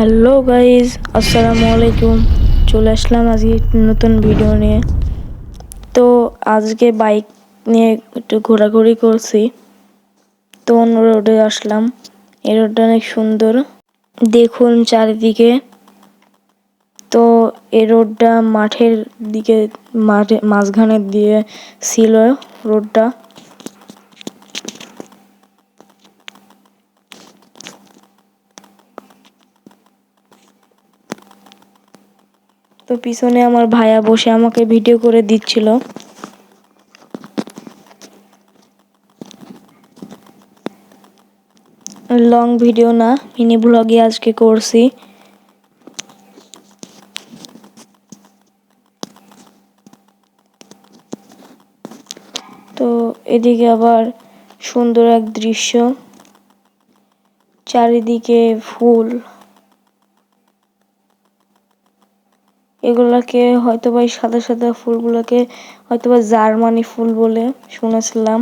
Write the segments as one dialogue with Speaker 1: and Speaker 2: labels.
Speaker 1: Hello guys আসসালামু আলাইকুম। চলে আসলাম আজকে নতুন ভিডিও নিয়ে। তো আজকে বাইক নিয়ে একটু ঘোরাঘুরি করছি। তো অন্য রোডে আসলাম। এই রোডটা অনেক সুন্দর। দেখুন চারিদিকে। তো এই রোডটা মাঠের দিকে, মাঠে, মাঝখানের দিয়ে ছিল রোডটা তো পিছনে আমার ভাইয়া বসে আমাকে ভিডিও করে দিচ্ছিল। লং ভিডিও না মিনি ব্লগে আজকে করছি। তো এদিকে আবার সুন্দর এক দৃশ্য। চারিদিকে ফুল। এগুলাকে হয়তো বা এই সাদা সাদা ফুলগুলোকে হয়তো বা জার্মানি ফুল বলে শুনেছিলাম।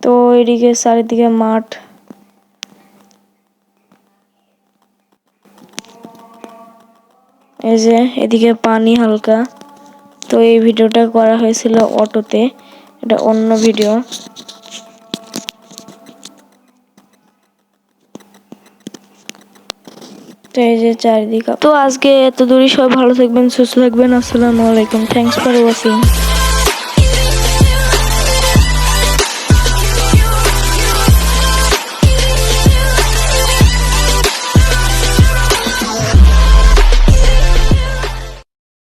Speaker 1: তো এদিকে চারিদিকে মাঠ। এই যে এদিকে পানি হালকা। তো এই ভিডিওটা করা হয়েছিল অটোতে। এটা অন্য ভিডিও তো এই যে চারিদিকে তো আজকে এত দূরই সবাই ভালো থাকবেন, সুস্থ থাকবেন। আসসালামু আলাইকুম। Thanks for watching